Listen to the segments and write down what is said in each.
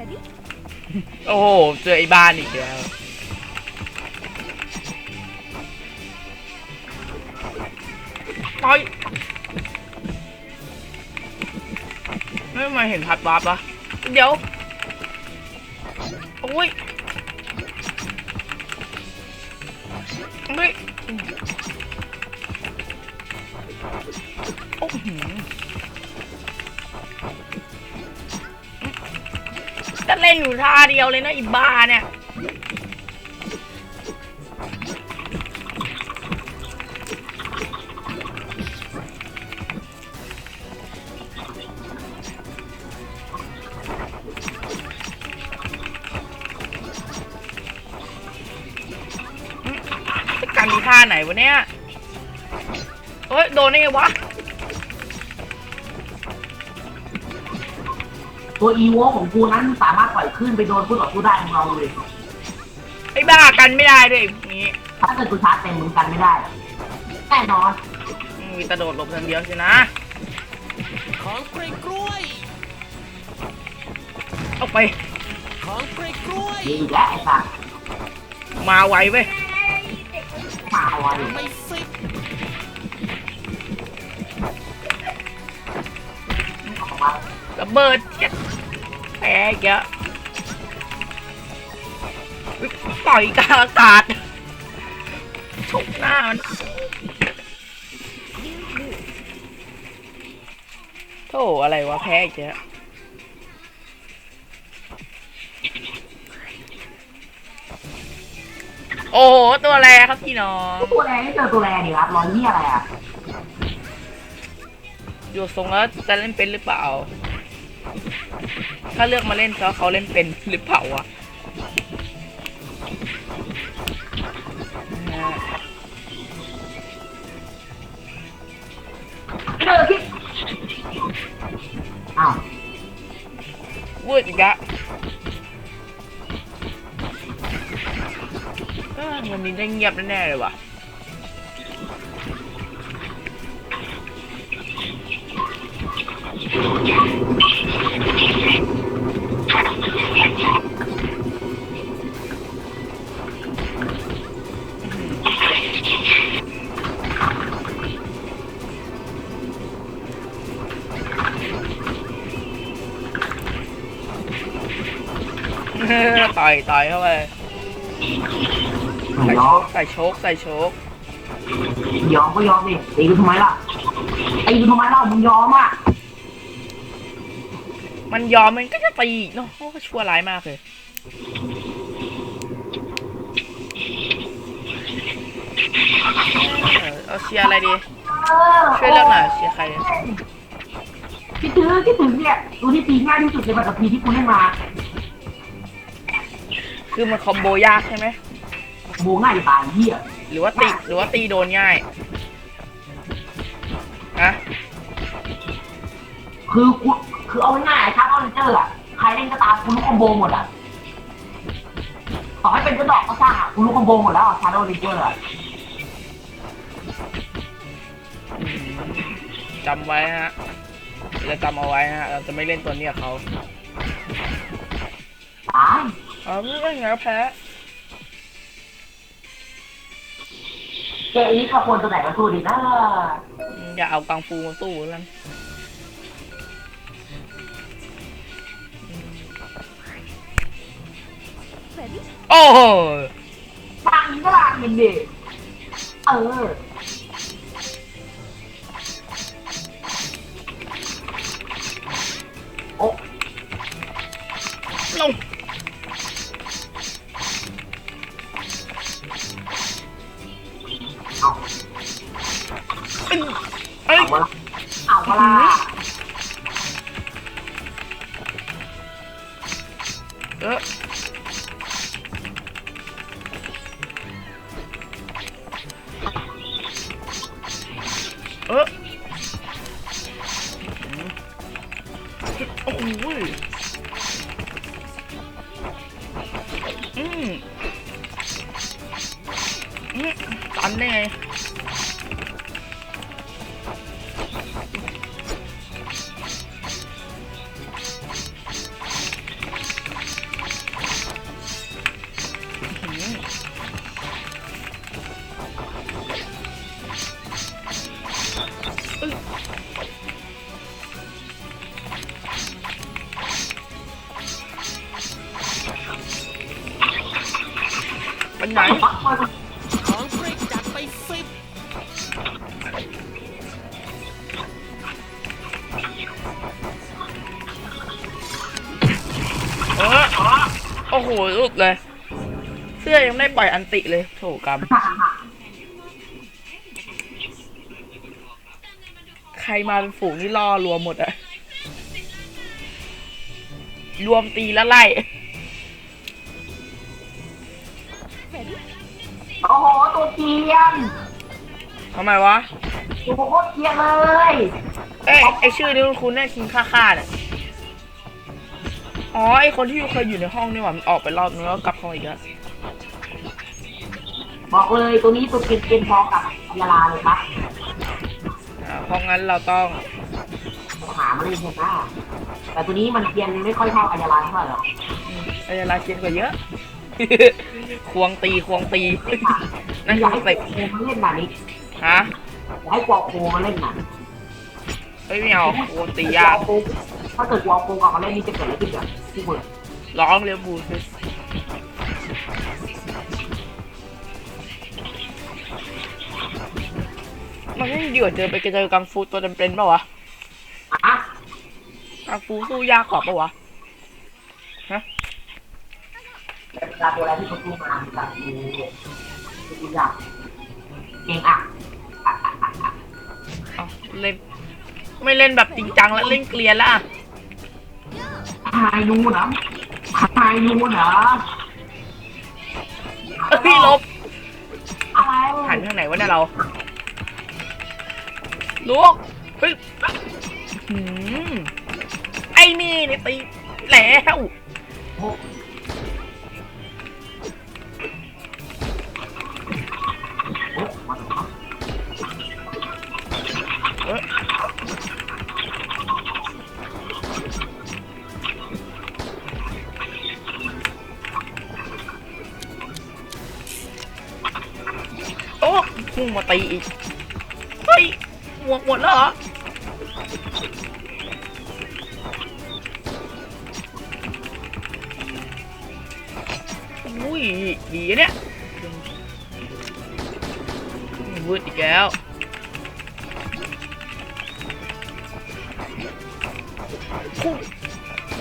Ready? โอ้โหเจอไอ้บ้านอีกแล้วไปไม่มาเห็นพัดวาร์ปะเดี๋ยว โอ้ยไม่โอ้โห เล่นอยู่ท่าเดียวเลยนะอีบ้าเนี่ยกันมีท่าไหนวะเนี่ยเฮ้ย โดนได้ไงวะ ตัวอีโวของกูนั้นสามารถปล่อยขึ้นไปโดนผู้ต่อสู้ได้ของเราเลย ไอ้บ้ากันไม่ได้ด้วยอย่างนี้ถ้าเกิดกูชาร์จเต็มมึงกันไม่ได้แน่นอนมีกระโดดหลบทางเดียวสินะของกล้วยกล้วย เอาไปของกล้วยกล้วย ดีและไอ้สัสมาไวเว้ยมาไวไม่ฟิตของมา ระเบิดเจ็ดแพ้เยอะอุ๊ยต่อยกลางอากาศชกหน้ามันโธ่อะไรวะแพ้อีกแล้วโอ้โหตัวแรครับพี่น้องตัวแรงไม่เจอตัวแรงดิครับรอยเหี้ยอะไรอะอยู่ทรงแล้วจะเล่นเป็นหรือเปล่า ถ้าเลือกมาเล่นเพราะเขาเล่นเป็นหรือเปล่าวะนะฮะเจอคิดอ้าววืดอีกแล้วเอ้อวันนี้ได้เงียบแน่ๆเลยว่ะ ต่อยต่อยเข้าไปไม่ใส่ยโชอมกใส่โชกใส่โชกยอมก็ยอมดิตีกูทำไมล่ะตีกูทำไมเล่ามึงยอมอะ มันยอมมันก็จะตีอีกเนาะโอ้ก็ชั่วร้ายมากเลยเออเอาเชียร์อะไรดีเออช่วยเลือกหน่อยเชียร์ใครดีคิดถึงคิดถึงเนี่ยดูที่ตีง่ายที่สุดในปัตตภีที่กูได้มา คือมันคอมโบยากใช่ไหมโบง่ายตายเหี้ยหรือว่าตีหรือว่าตีโดนง่ายอะคือกู คือเอาง่ายๆชาร์จออเรนเจอร์อะใครเล่นก็ตามกูรู้คอมโบหมดอะต่อให้เป็นกระดอกก็สร้างอะกูรู้คอมโบหมดแล้วชาร์จออเรนเจอร์อะอืมจำไว้ฮะเราจำเอาไว้ฮะ เราจะไม่เล่นตัวนี้กับเขาตายเอาไม่เล่นไงก็แพ้เกมนี้เขาควรตัวไหนมาสู้ดีนะอืมอย่าเอากังฟูมาสู้แล้วกัน Ready? โอ้โหบางทีก็บางทีดิเออ เไหนของเกรงจัดไปสิบเออโอ้โหหลุดเลย เสื้อยังไม่ได้ปล่อยอันติเลยโถกรรม ใครมาเป็นฝูงนี่ล่อรวมหมดอะรวมตีแล้วไล่ โอ้โห ตัวเกียนทำไมวะ ตัวโคตรเกียนเลยเอ้ยไอชื่อนี้คุณคุณแน่คิงค่าค่าเนี่ยอ๋อไอคนที่เคยอยู่ในห้องนี่หว่ามันออกไปรอบนึงแล้วกลับเข้ามาอีกแล้วบอกเลยตัวนี้ตัวเกียนเกียนพอกับยาลาเลยครับอ่าเพราะงั้นเราต้องหามาเล่นเถอะนะแต่ตัวนี้มันเกียนไม่ค่อยเท่าอัยาลาเท่าไหร่หรอกไอยาลาเกียนกว่าเยอะ ควงตีควงตีนั่นอยากคือให้สโคเต็ปมาเล่นหน่ะนี่ฮะอยากให้กวาโคมาเล่นหน่ะเฮ้ยไม่เอาควงตียากถ้าเกิดกวาโคกลับมาเล่นนี่จะเกิดอะไรขึ้นกับที่เบิร์ดร้องเรียบบูสิมันไม่ดีกว่าเจอไปเจอกังฟูตัวเป็นป่าวะอะกังฟูสู้ยากกว่าป่าวะ เวลาตัวอะไรที่เขาพูดมาแบบดูดูอยากเก่งอะเอาเล่นไม่เล่นแบบจริงจังแล้วเล่นเกลียนแล้วอะทายนูนะทายนูนะเฮ้ยลบอะไรหันทางไหนวะเนี่ยเราลูกเฮ้ยหืมไอ้นี่เนี่ยตีแล้ว มาตีอีก เฮ้ยหมวกหมดแล้วเหรอ อุ้ย ดีอะเนี่ยวืดอีกแล้วพุ่ง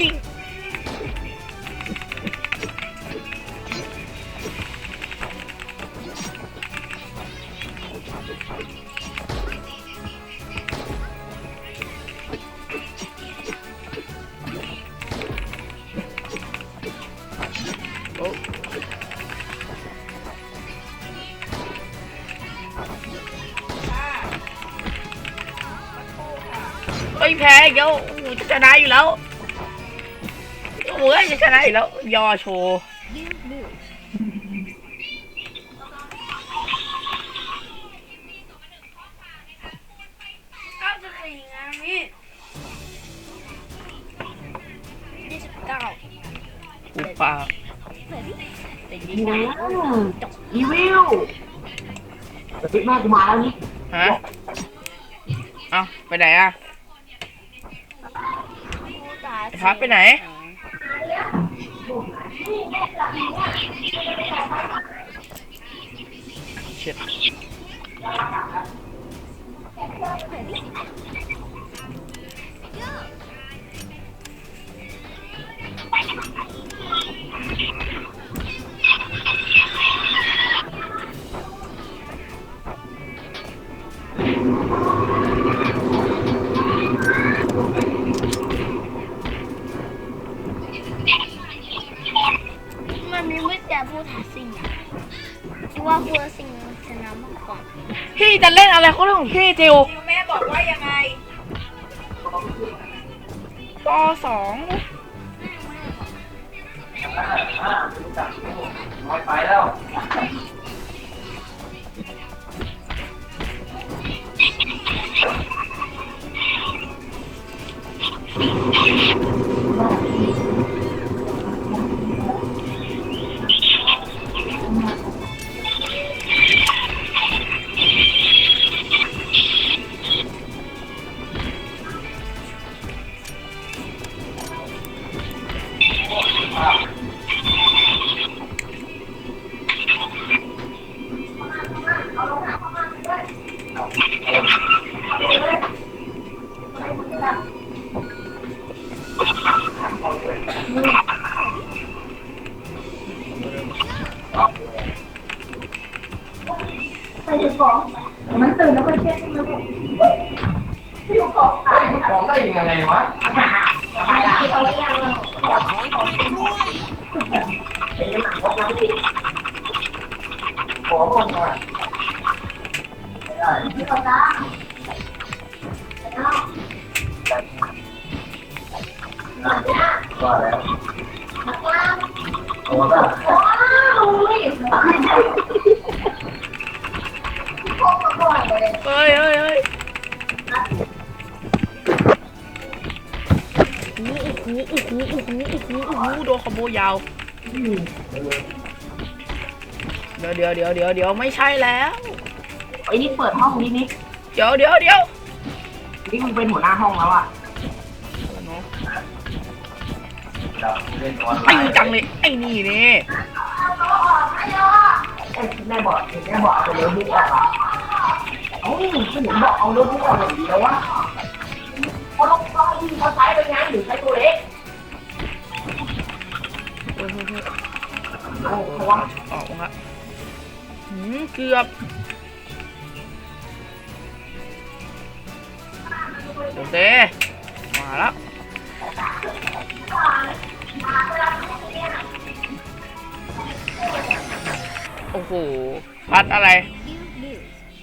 ยิง แพ้อีกแล้วโอ้โหจะชนะอยู่แล้วโอ้ยจะชนะอีกแล้ว ยอโชว์เก้าสิบสี่ไงพี่ยี่สิบเก้าอุปาแต่อืยี่สิบมอีวิวแต่พี่แม่กูมาแล้วนี่ฮะ เอ้าไปไหนอะ ครับไปไหน เช็ด พี่จิวแม่บอกว่ายังไงปสองไปแล้วอ มันตื่นแล้วมันเช็ดมันพี่อยู่กองตายของได้ยังไงวะตายละที่เขาเรียกว่าของปลีกล้วยเป็นหนังของเราพี่ของคนมาที่เขาจ้าว่าแล้วตัวก็โอ้ยพกมาก่อน เฮ้ยเฮ้ยเฮ้ยโอ้โหโอ้โหโอ้โหโอ้โหโอ้โหโดนขโมยยาว เดี๋ยวเดี๋ยวเดี๋ยวเดี๋ยวเดี๋ยวไม่ใช่แล้ว ไอ้นี่เปิดห้องนี้นี่เดี๋ยวเดี๋ยวเดี๋ยวนี่มึงเป็นหัวหน้าห้องแล้วอะไอ้จังเลย ไอ้นี่นี่เอ้แม่บอกแม่บอกเอาเร็วบุกออกอะ เอ้าผมบอกเอาเร็วบุกออกอย่างเดียววะเขาลงเขาเขาใช้ไปไงหรือใช้ตัวเล็กเฮ้ยเฮ้ยเฮ้ยอาเขาว่าอกมาหืมเกือบโอเคมาแล้วโอ้โหพัดอะไร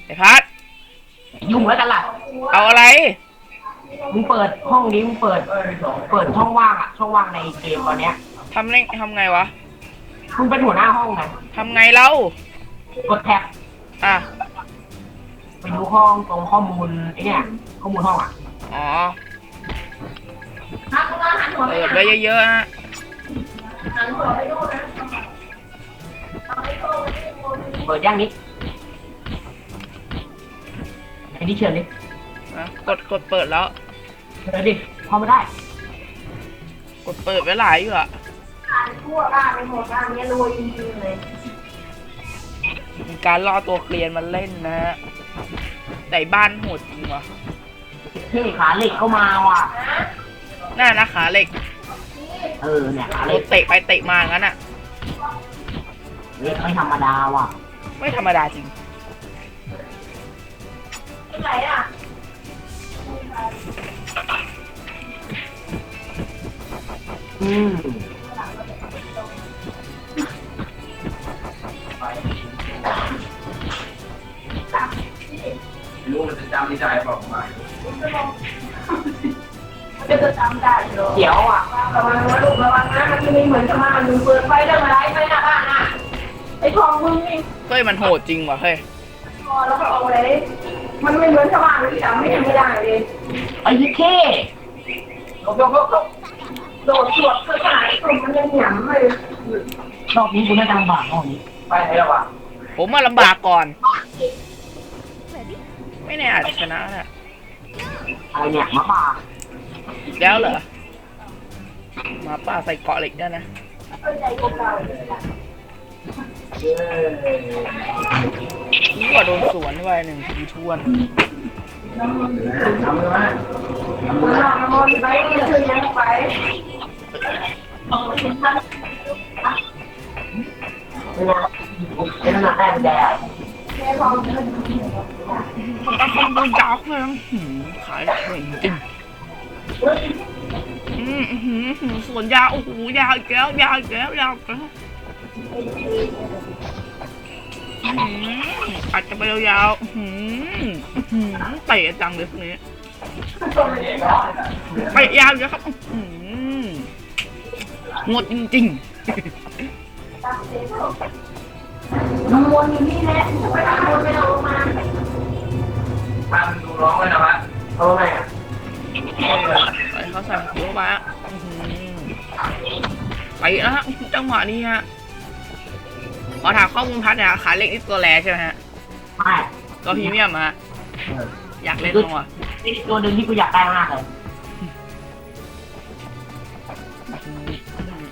ไอ้พัด ยุ่งแล้วกันล่ะ เอาอะไร มึงเปิดห้องนี้มึงเปิด เปิดช่องว่างอะช่องว่างในเกมตอนเนี้ย ทำไงทำไงวะ มึงเป็นหัวหน้าห้องไงทำไงเล่ากดแท็บอะ ไปดูห้องตรงข้อมูลไอ้เนี่ยข้อมูลห้องอะอ๋อเปิดไว้เยอะๆนะเปิดย่างนี้ไอ้นี่เชิญดินะกดกดเปิดแล้ว เชิญดิพอไม่ได้กดเปิดไว้หลายอยู่อะทั่วบ้านไปหมดบ้านเนี้ยรวยจริงๆเลยมีการล่อตัวเกลียนมาเล่นนะฮะแต่บ้านโหดจริงว่ะเท่ขาเหล็กก็มาว่ะน่านะขาเหล็กเออเนี่ยขาโดเหล็กนเตะไปเตะมางั้นอะเหล็กไม่ธรรมดาว่ะ ไม่ธรรมดาจริง อืมรู้มันจะจำไม่ได้บอกมาจะจำได้เดี๋ยวอะระวังนะลูกระวังนะมันจะมีเหมือนจะมามึงเปิดไฟได้ไหมไฟหน้าบ้านน่ะไอ้ของมึงนี่เฮ้ยมันโหดจริงว่ะเฮ้ยพอแล้วก็เอาเลย มันไม่เหมือนชาวบ้านที่จำไม่ไม่ได้เลยไอ้ยี่เข้ลบลบลบลบโดดสวดเพื่อหายกลุ่มมันยังหยำเลยรอบนี้กูน่าจะลำบากรอบนี้ไปไหนแล้ววะผมมาลำบากก่อน ไม่แน่อาจจะชนะน่ะอะไรเนี่ยหมาป่าอีกแล้วเหรอหมาป่าใส่เกาะเหล็กด้วยนะนี่ ว่าโดนสวนไปหนึ่งทีทวนทำเลยไหมมอนไปคือยังไปเป็นขนาดแรกแดดตาคนดูยาวเลยนะหืมขายเก่งจริงอืมอื้อหือหือสวนยาวโอ้โหยาวอีกแล้วยาวอีกแล้วยาวอีกแล้ว อื้อหืออาจจะไปยาวๆอื้อหืออื้อหือเตะจังเลยพวกนี้เตะยาวเยอะครับอื้อหือหมดจริงๆน้ำมนต์อยู่นี่แหละไปน้ำมนต์ไปเอามาตามดูร้องเลยนะวะเอาไงอะใส่เขาใส่หัวไปอะอื้อหือไปแล้วฮะจังหวะนี้ฮะ ขอถามข้อมูลพัดเนี่ยขาเล็กนี่ตัวแรใช่ไหมฮะไม่ตัวพรีเมียมอะฮะอยากเล่นลงอะนี่ตัวหนึ่งที่กูอยากได้มากเลย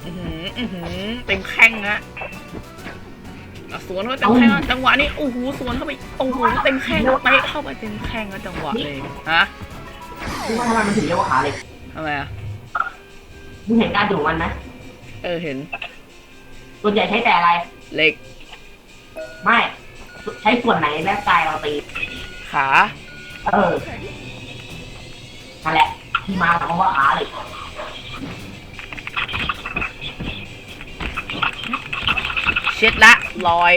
อื้อหืออื้อหือเต็มแข้งนะแล้วสวนเข้าไปเต็มแข้งอะจังหวะนี้โอ้โหสวนเข้าไปโอ้โหเต็มแข้งเตะเข้าไปเต็มแข้งแล้วจังหวะเลยฮะรู้ว่าทำไมมันถึงเรียกว่าขาเหล็กทำไมอะมึงเห็นการดูมันไหมเออเห็นส่วนใหญ่ใช้แต่อะไร เหล็ก ไม่ใช้ส่วนไหนและกายเราตีขขา เออนั่นแหละ ที่มาของคำว่าขาเหล็กเช็ดละลอย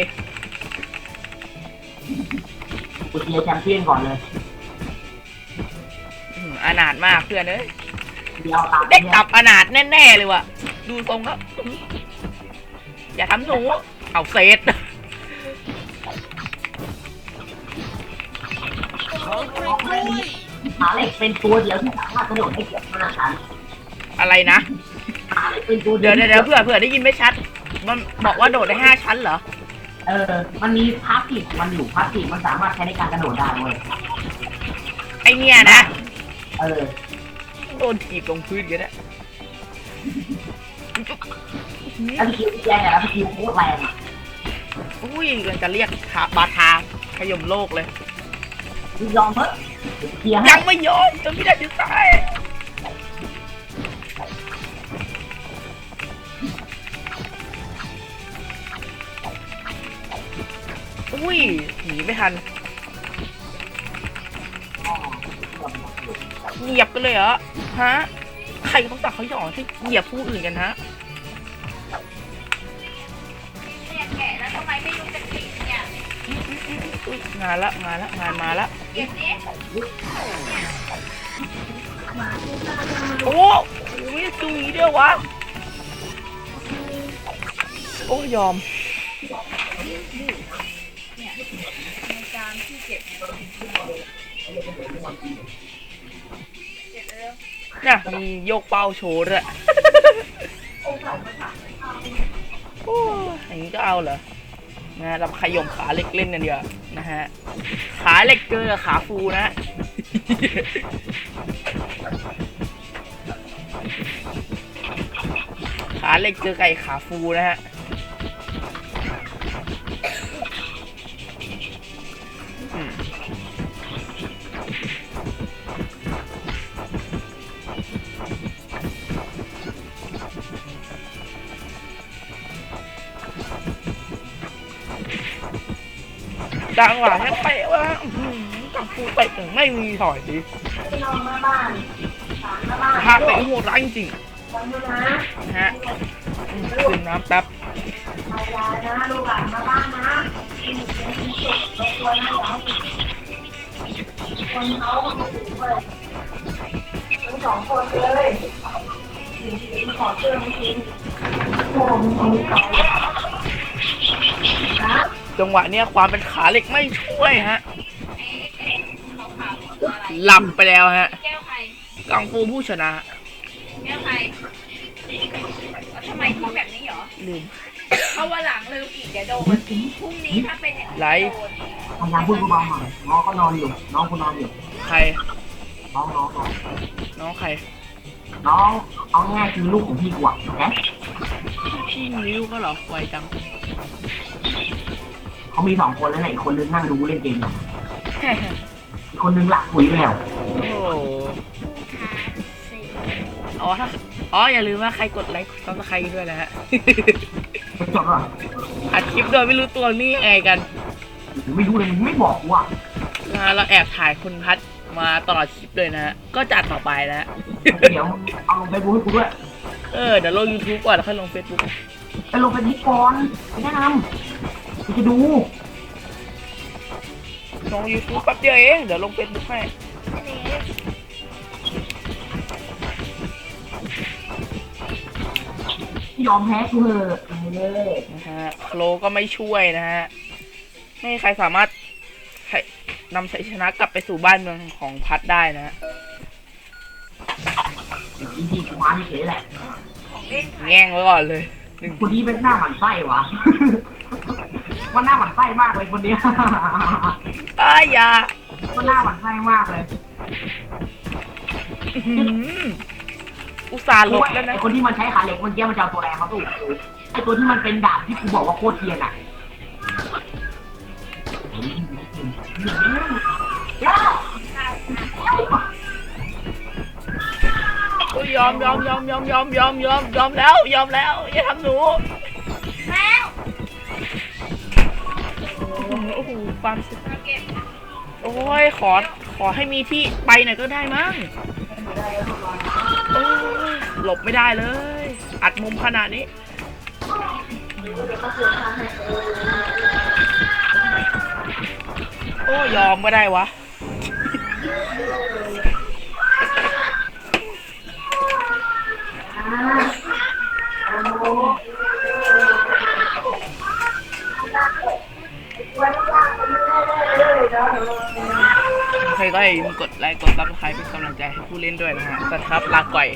กูเชียร์แชมเปี้ยนก่อนเลยอืมอนาถมากเพื่อนเอ้ย เดียวตามเด็กกลับอนาถแน่ ๆ เลยว่ะ ดูทรงก็อย่าทำหนู เอาเซตของกล้วยกล้วยขาเหล็กเป็นตัวเดียวที่สามารถกระโดดได้เกือบห้าชั้นอะไรนะขาเหล็กเป็นตัวเดี๋ยวเดี๋ยวเดี๋ยวเผื่อเผื่อได้ยินไม่ชัด มันบอกว่าโดดได้ห้าชั้นเหรอ เออ มันมีพาสติกมันอยู่พาสติกมันสามารถใช้ในการกระโดดได้เว้ยไอเนี่ยนะ เออ โดนถีบลงพื้นกันนะแล้วสกิลที่แรงอะแล้วสกิลโคตรแรงอะ อุ้ยมันจะเรียกขาบาทาขยมโลกเลย ยอมเถอะเดี๋ยวเคลียร์ให้ยังไม่ยอมจนไม่ได้จะตายอุ้ยหนีไม่ทันเหยียบกันเลยเหรอฮะใครต้องตักเขาหยองที่เหยียบผู้อื่นกันฮะ งานละงานละงานมาละโอ้โหจุยด้วยววะโอ้ยอมในจานที่เก็บน่ะมีโยกเป้าโชว์ด้วยโอ้ยอย่างนี้ก็เอาเหรอ นะเราขยมขาเล็กเล่นกันเดียวนะฮะขาเล็กเกอขาฟูนะฮะขาเล็กเจอไก่ขาฟูนะฮะ ดังหว่าแค่เตะว่ากับกูเตะไม่มีถอยดิพาเตะโหดร้ายจริงฮะดื่มน้ำแป๊บคนเขาคนสูงเลยทั้งสองคนเลยขอเชื่อไม่ทิ้งโอ้โห จังหวะเนี้ยความเป็นขาเหล็กไม่ช่วยฮะหลับไปแล้วฮะแก้วใครกังฟูผู้ชนะแก้วใครแล้วทำไมทำแบบนี้เหรอลืมเพราะว่าหลังลืมอีกเดี๋ยวโดนพรุ่งนี้ถ้าเป็นอย่างนี้ไลฟ์โดนพยายามพูดเบาๆหน่อยน้องเขานอนอยู่ น้องคุณนอนอยู่ ใคร น้องน้องน้องน้องใคร น้องเอาง่ายคือลูกของพี่กว่านะพี่มีลูกก็เหรอไวจัง เขามีสองคนแล้วไหนะอีกคนนึงนั่งดูเล่นเกมอยู่อีกคนนึงหลับคุยไปแล้วโอ้โหอ๋อถ้าอ๋ออย่าลืมว่าใครกดไลค์ต้องใครด้วยนะฮะไม่จบหรออัดคลิปโดยไม่รู้ตัวนี่ไงกันไม่รู้เลยมึงไม่บอกว่ะนะเราแอบถ่ายคุณพัดมาตลอดคลิปเลยนะฮะก็จัดต่อไปนะฮะเดี๋ยวเอาลงไปบูให้กูด้วยเออเดี๋ยวลง YouTube ก่อนแล้วค่อยลง Facebook ไปลงไปที่ก่อนแนะนำ กูจะดูลง YouTube แป๊บเดียวเองเดี๋ยวลง Facebook ให้ยอมแพ้กูเถอะเออนะฮะโคลก็ไม่ช่วยนะฮะไม่มีใครสามารถใช้นำชัยชนะกลับไปสู่บ้านเมืองของพัดได้นะฮะจริงๆกูมาเฉยๆแหละของเล่นใครแง่งไว้ก่อนเลยหนึ่งคนนี้เป็นหน้าหมันไส้วะ ว่าหน้าหมันไส้มากเลยคนเนี้ยอ้ายอยาว่าหน้าหมันไส้มากเลยอื้อหืออุตส่าห์หลบแล้วนะไอคนที่มันใช้ขาเหล็กเมันเกี้ยมันจะเอาตัวแรงมาสู้กูไอตัวที่มันเป็นดาบที่กูบอกว่าโคตรเทียนอะโอ้ยยอมยอมยอมยอมยอมยอมยอมยอมแล้ว ยอมแล้วอย่าทำหนู แล้วโอ้โหความสุขโอ้ยขอขอให้มีที่ไปหน่อยก็ได้มั้งโอ้ยหลบไม่ได้เลย อัดมุมขนาดนี้โอ้ยอมก็ได้วะ ใครก็อย่าลืมกดไลค์กดซับสไครป์เป็นกำลังใจให้ผู้เล่นด้วยนะฮะสวัสดีครับลาก่อย